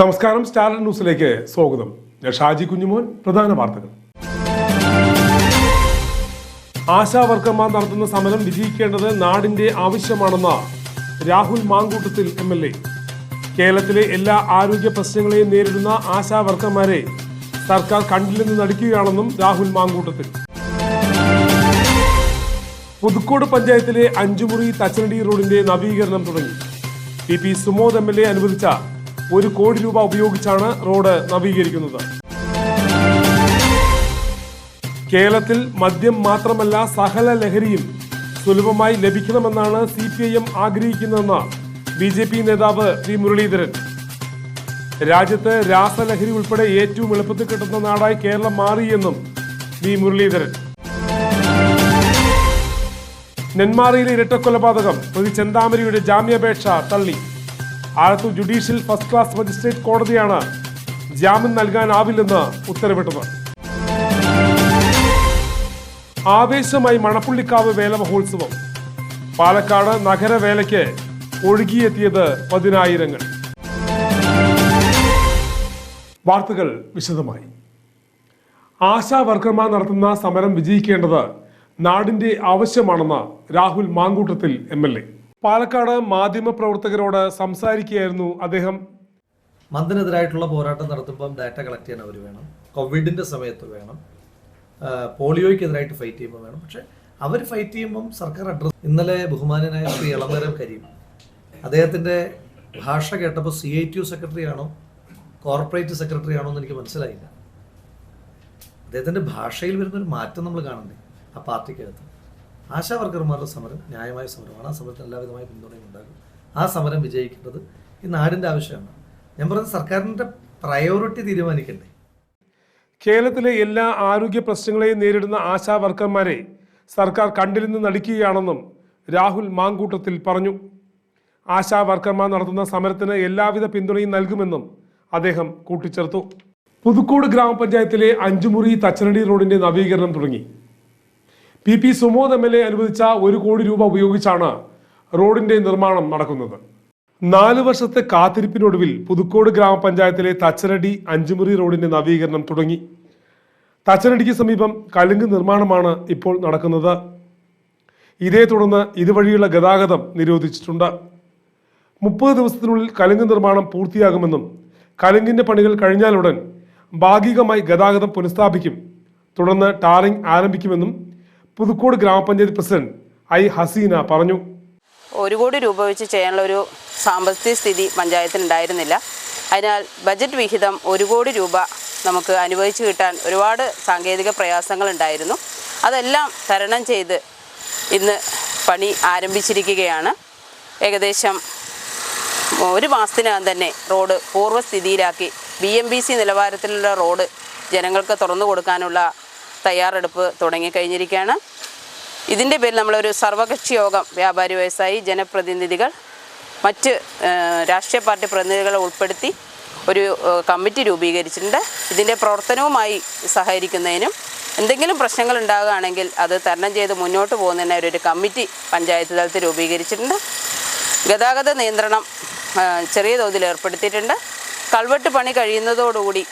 നമസ്കാരം സ്റ്റാർ ന്യൂസിലേക്ക് സ്വാഗതം. ഞാൻ ഷാജി കുഞ്ഞുമോൻ പ്രധാന വാർത്തകൾ. ആശാ വർക്കർമാർ നടത്തുന്ന സമരം വിജയിക്കേണ്ടത് നാടിന്റെ ആവശ്യമാണെന്ന Rahul Mamkootathil M L A. കേരളത്തിലെ എല്ലാ ആരോഗ്യ പ്രശ്നങ്ങളെയും നേരിടുന്ന ആശാ വർക്കർമാരെ സർക്കാർ കണ്ടില്ലെന്ന് നടിക്കുകയാണെന്നും രാഹുൽ മാങ്കൂട്ടത്തിൽ. പുതുക്കോട് പഞ്ചായത്തിലെ അഞ്ചുമുറി തച്ചനടി റോഡിന്റെ നവീകരണം തുടങ്ങി. P P Sumod M L A അനുവദിച്ച ഒരു കോടി രൂപ ഉപയോഗിച്ചാണ് റോഡ് നവീകരിക്കുന്നത്. കേരളത്തിൽ മദ്യം മാത്രമല്ല സകല ലഹരിയും സുലഭമായി ലഭിക്കണമെന്നാണ് സി പി ഐ എം ആഗ്രഹിക്കുന്നതെന്ന് ബി ജെ പി നേതാവ് വി മുരളീധരൻ. രാജ്യത്ത് രാസലഹരി ഉൾപ്പെടെ ഏറ്റവും എളുപ്പത്തിൽ കിട്ടുന്ന നാടായി കേരളം മാറിയെന്നും വി മുരളീധരൻ. നെന്മാറയിലെ ഇരട്ടക്കൊലപാതകം പ്രതി ചെന്താമരിയുടെ ജാമ്യാപേക്ഷ തള്ളി. Alathur judicial first class magistrate കോടതിയാണ് ജാമ്യം നൽകാനാവില്ലെന്ന് ഉത്തരവിട്ടത്. ആവേശമായി മണപ്പുള്ളിക്കാവ് വേല മഹോത്സവം പാലക്കാട് നഗരവേലയ്ക്ക് ഒഴുകിയെത്തിയത് പതിനായിരങ്ങൾ. വാർത്തകൾ വിശദമായി. ആശാ വർക്കർമാർ നടത്തുന്ന സമരം വിജയിക്കേണ്ടത് നാടിന്റെ ആവശ്യമാണെന്ന് Rahul Mamkootathil M L A. Palakkad മാധ്യമ പ്രവർത്തകരോട് സംസാരിക്കുകയായിരുന്നു അദ്ദേഹം. മന്ദനെതിരായിട്ടുള്ള പോരാട്ടം നടത്തുമ്പം ഡാറ്റ കളക്ട് ചെയ്യാൻ അവർ വേണം. കോവിഡിന്റെ സമയത്ത് വേണം. പോളിയോയ്ക്കെതിരായിട്ട് ഫൈറ്റ് ചെയ്യുമ്പോൾ വേണം. പക്ഷേ അവർ ഫൈറ്റ് ചെയ്യുമ്പം സർക്കാർ അഡ്രസ് ഇന്നലെ ബഹുമാനനായ ശ്രീ ഇളമരം കരീം അദ്ദേഹത്തിന്റെ ഭാഷ കേട്ടപ്പോൾ C I T U secretary ആണോ കോർപ്പറേറ്റ് സെക്രട്ടറി ആണോ എന്ന് എനിക്ക് മനസ്സിലായില്ല. അദ്ദേഹത്തിന്റെ ഭാഷയിൽ വരുന്നൊരു മാറ്റം നമ്മൾ കാണണ്ടേ ആ പാർട്ടിക്കകത്ത്? ആശാ വർക്കർമാരുടെ സമരം ന്യായമായ സമരമാണ് ആ സമരത്തിന് എല്ലാവിധമായ പിന്തുണയും ഉണ്ടാകും. ആ സമരം വിജയിക്കേണ്ടത് ഈ നാടിന്റെ ആവശ്യമാണ്. ഞാൻ പറഞ്ഞത് സർക്കാരിന്റെ പ്രയോറിറ്റി തീരുമാനിക്കണ്ടേ? കേരളത്തിലെ എല്ലാ ആരോഗ്യ പ്രശ്നങ്ങളെയും നേരിടുന്ന ആശാ വർക്കർമാരെ സർക്കാർ കണ്ടിരുന്ന് നടിക്കുകയാണെന്നും രാഹുൽ മാങ്കൂട്ടത്തിൽ പറഞ്ഞു. ആശാ വർക്കർമാർ നടത്തുന്ന സമരത്തിന് എല്ലാവിധ പിന്തുണയും നൽകുമെന്നും അദ്ദേഹം കൂട്ടിച്ചേർത്തു. പുതുക്കോട് ഗ്രാമപഞ്ചായത്തിലെ അഞ്ചുമുറി തച്ചനടി റോഡിന്റെ നവീകരണം തുടങ്ങി. P P Sumod M L A അനുവദിച്ച ഒരു കോടി രൂപ ഉപയോഗിച്ചാണ് റോഡിന്റെ നിർമ്മാണം നടക്കുന്നത്. നാല് വർഷത്തെ കാത്തിരിപ്പിനൊടുവിൽ പുതുക്കോട് ഗ്രാമപഞ്ചായത്തിലെ തച്ചനടി അഞ്ചുമുറി റോഡിന്റെ നവീകരണം തുടങ്ങി. തച്ചനടിക്ക് സമീപം കലുങ്ക് നിർമ്മാണമാണ് ഇപ്പോൾ നടക്കുന്നത്. ഇതേ തുടർന്ന് ഇതുവഴിയുള്ള ഗതാഗതം നിരോധിച്ചിട്ടുണ്ട്. മുപ്പത് ദിവസത്തിനുള്ളിൽ കലുങ്ക് നിർമ്മാണം പൂർത്തിയാകുമെന്നും കലുങ്കിന്റെ പണികൾ കഴിഞ്ഞാലുടൻ ഭാഗികമായി ഗതാഗതം പുനഃസ്ഥാപിക്കും തുടർന്ന് ടാറിംഗ് ആരംഭിക്കുമെന്നും പുതുക്കോട് ഗ്രാമപഞ്ചായത്ത് പ്രസിഡന്റ് ഐ ഹസീന പറഞ്ഞു. ഒരു കോടി രൂപ വെച്ച് ചെയ്യാനുള്ള ഒരു സാമ്പത്തിക സ്ഥിതി പഞ്ചായത്തിന് ഉണ്ടായിരുന്നില്ല. അതിനാൽ ബജറ്റ് വിഹിതം ഒരു കോടി രൂപ നമുക്ക് അനുവദിച്ചു കിട്ടാൻ ഒരുപാട് സാങ്കേതിക പ്രയാസങ്ങളുണ്ടായിരുന്നു അതെല്ലാം തരണം ചെയ്ത് ഇന്ന് പണി ആരംഭിച്ചിരിക്കുകയാണ്. ഏകദേശം ഒരു മാസത്തിനകം തന്നെ റോഡ് പൂർവസ്ഥിതിയിലാക്കി. ബി എം ബി സി നിലവാരത്തിലുള്ള റോഡ് ജനങ്ങൾക്ക് തുറന്നു കൊടുക്കാനുള്ള തയ്യാറെടുപ്പ് തുടങ്ങിക്കഴിഞ്ഞിരിക്കുകയാണ് ഇതിന്റെ പേരിൽ നമ്മളൊരു സർവകക്ഷി യോഗം വ്യാപാരി വ്യവസായി ജനപ്രതിനിധികൾ മറ്റ് രാഷ്ട്രീയ പാർട്ടി പ്രതിനിധികളെ ഉൾപ്പെടുത്തി ഒരു കമ്മിറ്റി രൂപീകരിച്ചിട്ടുണ്ട്. ഇതിന്റെ പ്രവർത്തനവുമായി സഹകരിക്കുന്നതിനും എന്തെങ്കിലും പ്രശ്നങ്ങൾ ഉണ്ടാകുകയാണെങ്കിൽ അത് തരണം ചെയ്ത് മുന്നോട്ട് പോകുന്നതിന് ഒരു കമ്മിറ്റി പഞ്ചായത്ത് തലത്തിൽ രൂപീകരിച്ചിട്ടുണ്ട്. ഗതാഗത നിയന്ത്രണം ചെറിയ തോതിൽ ഏർപ്പെടുത്തിയിട്ടുണ്ട്. കൾവെട്ട് പണി കഴിയുന്നതോടുകൂടി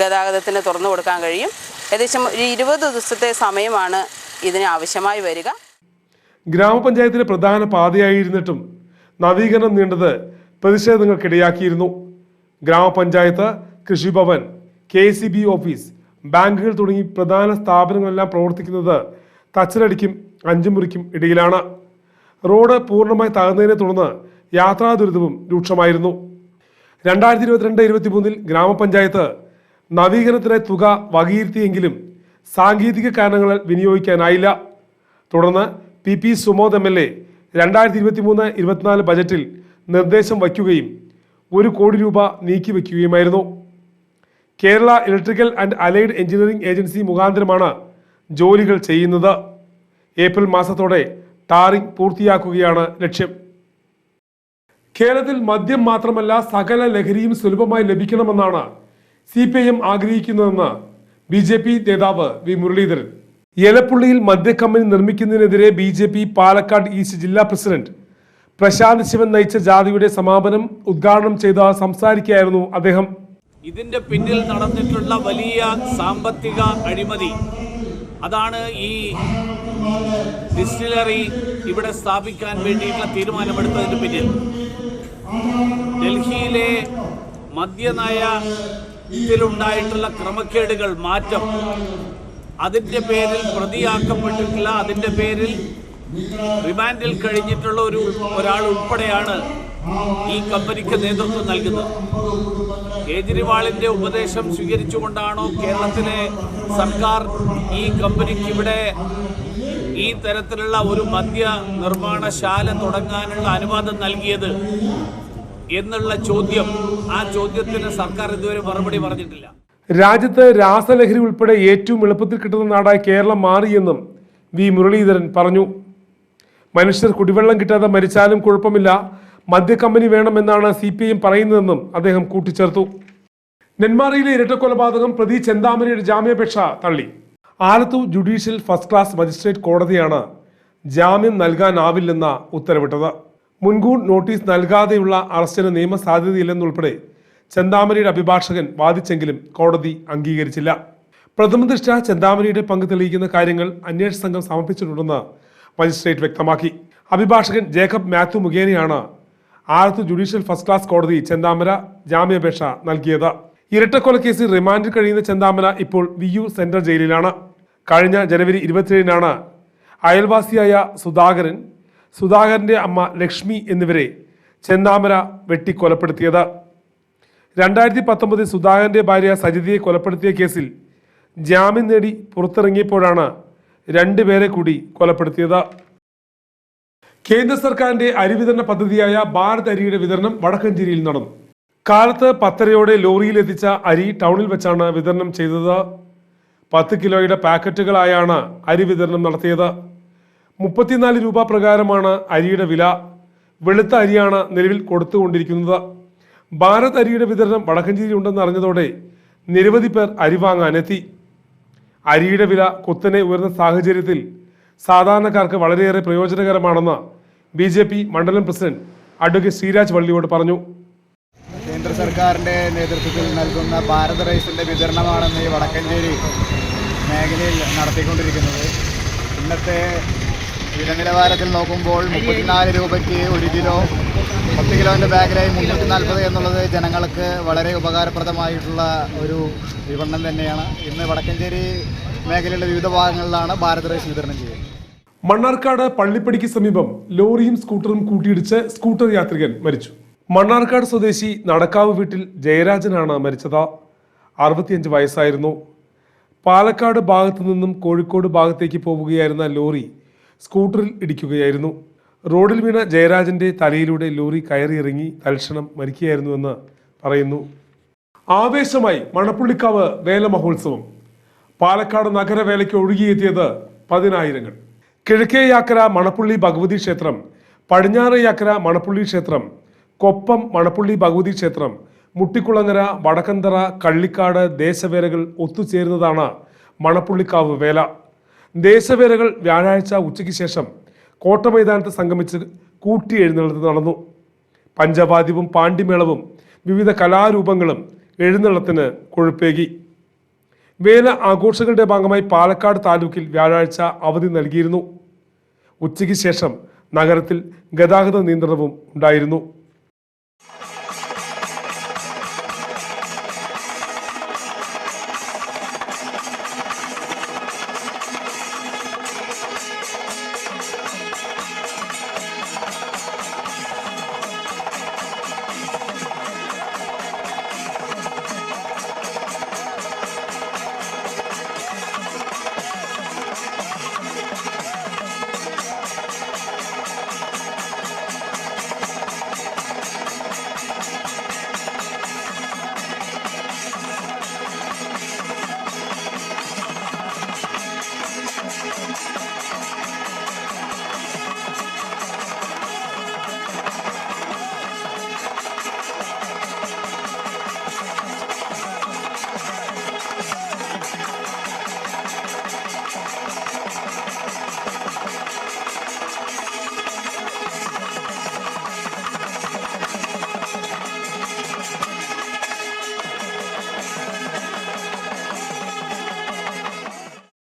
ഗതാഗതത്തിന് തുറന്നു കൊടുക്കാൻ കഴിയും. ഏകദേശം ഒരു ഇരുപത് ദിവസത്തെ സമയമാണ് ഇതിന് ആവശ്യമായി വരിക. ഗ്രാമപഞ്ചായത്തിലെ പ്രധാന പാതയായിരുന്നിട്ടും നവീകരണം നീണ്ടത് പ്രതിഷേധങ്ങൾക്കിടയാക്കിയിരുന്നു. ഗ്രാമപഞ്ചായത്ത് കൃഷിഭവൻ കെ സി ബി ഓഫീസ് ബാങ്കുകൾ തുടങ്ങി പ്രധാന സ്ഥാപനങ്ങളെല്ലാം പ്രവർത്തിക്കുന്നത് തച്ചിലടിക്കും അഞ്ചുമുറിക്കും ഇടയിലാണ്. റോഡ് പൂർണമായി തകർന്നതിനെ തുടർന്ന് യാത്രാ ദുരിതവും രൂക്ഷമായിരുന്നു. രണ്ടായിരത്തി ഇരുപത്തിരണ്ട് ഇരുപത്തിമൂന്നിൽ ഗ്രാമപഞ്ചായത്ത് നവീകരണത്തിനായി തുക വകയിരുത്തിയെങ്കിലും സാങ്കേതിക കാരണങ്ങളാൽ വിനിയോഗിക്കാനായില്ല. തുടർന്ന് P P Sumod M L A രണ്ടായിരത്തി ഇരുപത്തിനാല് ബജറ്റിൽ നിർദ്ദേശം വയ്ക്കുകയും ഒരു കോടി രൂപ നീക്കി നീക്കിവെക്കുകയുമായിരുന്നു Kerala electrical and allied engineering agency മുഖാന്തരമാണ് ജോലികൾ ചെയ്യുന്നത്. ഏപ്രിൽ മാസത്തോടെ ടാറിംഗ് പൂർത്തിയാക്കുകയാണ് ലക്ഷ്യം. കേരളത്തിൽ മദ്യം മാത്രമല്ല സകല ലഹരിയും സുലഭമായി ലഭിക്കണമെന്നാണ് സി പി ഐ എം ആഗ്രഹിക്കുന്നതെന്ന് ബി ജെ പി നേതാവ് വി മുരളീധരൻ. ഏലപ്പുള്ളിയിൽ മദ്യക്കമ്പനി നിർമ്മിക്കുന്നതിനെതിരെ B J P Palakkad east ജില്ലാ പ്രസിഡന്റ് പ്രശാന്ത് ശിവൻ നയിച്ച ജാതിയുടെ സമാപനം ഉദ്ഘാടനം ചെയ്ത് സംസാരിക്കുകയായിരുന്നു അദ്ദേഹം. ഇതിന്റെ പിന്നിൽ നടന്നിട്ടുള്ള വലിയ സാമ്പത്തിക അഴിമതി. അതാണ് ഈ ഡിസ്റ്റിലറി ഇവിടെ സ്ഥാപിക്കാൻ വേണ്ടിയിട്ടുള്ള തീരുമാനമെടുത്തതിന് പിന്നിൽ. ഡൽഹിയിലെ മദ്യനയത്തിലുണ്ടായിട്ടുള്ള ക്രമക്കേടുകൾ മാറ്റം. അതിന്റെ പേരിൽ പ്രതിയാക്കപ്പെട്ടിട്ടില്ല. അതിന്റെ പേരിൽ റിമാൻഡിൽ കഴിഞ്ഞിട്ടുള്ള ഒരു ഒരാൾ ഉൾപ്പെടെയാണ് ഈ കമ്പനിക്ക് നേതൃത്വം നൽകുന്നത്. കേജ്രിവാളിന്റെ ഉപദേശം സ്വീകരിച്ചുകൊണ്ടാണോ കേരളത്തിലെ സർക്കാർ ഈ കമ്പനിക്ക് ഇവിടെ ഈ തരത്തിലുള്ള ഒരു മദ്യ നിർമ്മാണശാല തുടങ്ങാനുള്ള അനുവാദം നൽകിയത്? എന്നുള്ള ചോദ്യം ആ ചോദ്യത്തിന് സർക്കാർ ഇതുവരെ മറുപടി പറഞ്ഞിട്ടില്ല. രാജ്യത്ത് രാസലഹരി ഉൾപ്പെടെ ഏറ്റവും എളുപ്പത്തിൽ കിട്ടുന്ന നാടായി കേരളം മാറിയെന്നും വി മുരളീധരൻ പറഞ്ഞു. മനുഷ്യർ കുടിവെള്ളം കിട്ടാതെ മരിച്ചാലും കുഴപ്പമില്ല. മദ്യക്കമ്പനി വേണമെന്നാണ് സി പി ഐ പറയുന്നതെന്നും അദ്ദേഹം കൂട്ടിച്ചേർത്തു. നെന്മാറയിലെ ഇരട്ടക്കൊലപാതകം പ്രതി ചെന്താമരയുടെ ജാമ്യാപേക്ഷ തള്ളി. Alathur judicial first class magistrate കോടതിയാണ് ജാമ്യം നൽകാനാവില്ലെന്ന ഉത്തരവിട്ടത്. മുൻകൂർ നോട്ടീസ് നൽകാതെയുള്ള അറസ്റ്റിന് നിയമസാധ്യതയില്ലെന്നുൾപ്പെടെ ചെന്താമരയുടെ അഭിഭാഷകൻ വാദിച്ചെങ്കിലും കോടതി അംഗീകരിച്ചില്ല. പ്രഥമദൃഷ്ട ചെന്താമരയുടെ പങ്ക് തെളിയിക്കുന്ന കാര്യങ്ങൾ അന്വേഷണ സംഘം സമർപ്പിച്ചിട്ടുണ്ടെന്ന് മജിസ്ട്രേറ്റ് വ്യക്തമാക്കി. അഭിഭാഷകൻ ജേക്കബ് മാത്യു മുഖേനയാണ് ആലത്തൂർ ജുഡീഷ്യൽ ഫസ്റ്റ് ക്ലാസ് കോടതി ചെന്താമര ജാമ്യാപേക്ഷ നൽകിയത്. ഇരട്ടക്കൊലക്കേസിൽ റിമാൻഡിൽ കഴിയുന്ന ചെന്താമര ഇപ്പോൾ വിയു സെൻട്രൽ ജയിലിലാണ്. കഴിഞ്ഞ ജനുവരി ഇരുപത്തിയേഴിനാണ് അയൽവാസിയായ സുധാകരൻ സുധാകരന്റെ അമ്മ ലക്ഷ്മി എന്നിവരെ ചെന്നാമര വെട്ടി കൊലപ്പെടുത്തിയത്. രണ്ടായിരത്തി പത്തൊമ്പതിൽ സുധാകരന്റെ ഭാര്യ സജിതയെ കൊലപ്പെടുത്തിയ കേസിൽ ജാമ്യം നേടി പുറത്തിറങ്ങിയപ്പോഴാണ് രണ്ടുപേരെ കൂടി കൊലപ്പെടുത്തിയത്. കേന്ദ്ര സർക്കാരിന്റെ അരി വിതരണ പദ്ധതിയായ ഭാരത് അരിയുടെ വിതരണം വടക്കഞ്ചേരിയിൽ നടന്നു. കാലത്ത് പത്തരയോടെ ലോറിയിൽ എത്തിച്ച അരി ടൗണിൽ വെച്ചാണ് വിതരണം ചെയ്തത്. പത്ത് കിലോയുടെ പാക്കറ്റുകളായാണ് അരി വിതരണം നടത്തിയത്. മുപ്പത്തിനാല് രൂപ പ്രകാരമാണ് അരിയുടെ വില. വെളുത്ത അരിയാണ് നിലവിൽ കൊടുത്തുകൊണ്ടിരിക്കുന്നത്. ഭാരത് അരിയുടെ വിതരണം വടക്കഞ്ചേരി ഉണ്ടെന്ന് അറിഞ്ഞതോടെ നിരവധി പേർ അരി വാങ്ങാനെത്തി. അരിയുടെ വില കുത്തനെ ഉയർന്ന സാഹചര്യത്തിൽ സാധാരണക്കാർക്ക് വളരെയേറെ പ്രയോജനകരമാണെന്ന് ബി ജെ പി മണ്ഡലം പ്രസിഡന്റ് അഡ്വക്കേറ്റ് ശ്രീരാജ് വള്ളിയോട് പറഞ്ഞു. കേന്ദ്ര സർക്കാരിന്റെ നേതൃത്വത്തിൽ നൽകുന്ന ഭാരത് റൈസിന്റെ വിതരണമാണെന്ന് ഈ വടക്കഞ്ചേരി മേഖലയിൽ നടത്തിക്കൊണ്ടിരിക്കുന്നത്. ഇന്നത്തെ വില നിലവാരത്തിൽ നോക്കുമ്പോൾ മുപ്പത്തിനാല് രൂപയ്ക്ക് ഒരു കിലോ പത്ത് കിലോന്റെ ബാഗിലായി മുന്നൂറ്റി നാൽപ്പത് എന്നുള്ളത് ജനങ്ങൾക്ക് വളരെ ഉപകാരപ്രദമായിട്ടുള്ള ഒരു വിപണനം തന്നെയാണ്. ഇന്ന് വടക്കഞ്ചേരി മേഖലയിലെ വിവിധ ഭാഗങ്ങളിലാണ് ഭാരത് റൈസ് വിതരണം ചെയ്യുന്നത്. മണ്ണാർക്കാട് പള്ളിപ്പടിക്ക് സമീപം ലോറിയും സ്കൂട്ടറും കൂട്ടിയിടിച്ച് സ്കൂട്ടർ യാത്രികൻ മരിച്ചു. മണ്ണാർക്കാട് സ്വദേശി നടക്കാവ് വീട്ടിൽ ജയരാജനാണ് മരിച്ചത്. അറുപത്തിയഞ്ച് വയസ്സായിരുന്നു. പാലക്കാട് ഭാഗത്തു നിന്നും കോഴിക്കോട് ഭാഗത്തേക്ക് പോവുകയായിരുന്ന ലോറി സ്കൂട്ടറിൽ ഇടിക്കുകയായിരുന്നു. റോഡിൽ വീണ ജയരാജന്റെ തലയിലൂടെ ലോറി കയറിയിറങ്ങി തൽക്ഷണം മരിക്കുകയായിരുന്നുവെന്ന് പറയുന്നു. ആവേശമായി മണപ്പുള്ളിക്കാവ് വേല മഹോത്സവം പാലക്കാട് നഗരവേലയ്ക്ക് ഒഴുകിയെത്തിയത് പതിനായിരങ്ങൾ. കിഴക്കേ യാക്കര മണപ്പുള്ളി ഭഗവതി ക്ഷേത്രം പടിഞ്ഞാറ് യാക്കര മണപ്പുള്ളി ക്ഷേത്രം കൊപ്പം മണപ്പുള്ളി ഭഗവതി ക്ഷേത്രം മുട്ടിക്കുളങ്ങര വടക്കന്തറ കള്ളിക്കാട് ദേശവേലകൾ ഒത്തുചേരുന്നതാണ് മണപ്പുള്ളിക്കാവ് വേല. ദേശവേലകൾ വ്യാഴാഴ്ച ഉച്ചയ്ക്ക് ശേഷം കോട്ട മൈതാനത്ത് സംഗമിച്ച് കൂട്ടി എഴുന്നള്ളത്ത് നടന്നു. പഞ്ചവാദ്യവും പാണ്ഡിമേളവും വിവിധ കലാരൂപങ്ങളും എഴുന്നള്ളത്തിന് കൊഴുപ്പേകി. വേല ആഘോഷങ്ങളുടെ ഭാഗമായി പാലക്കാട് താലൂക്കിൽ വ്യാഴാഴ്ച അവധി നൽകിയിരുന്നു. ഉച്ചയ്ക്ക് ശേഷം നഗരത്തിൽ ഗതാഗത നിയന്ത്രണവും ഉണ്ടായിരുന്നു.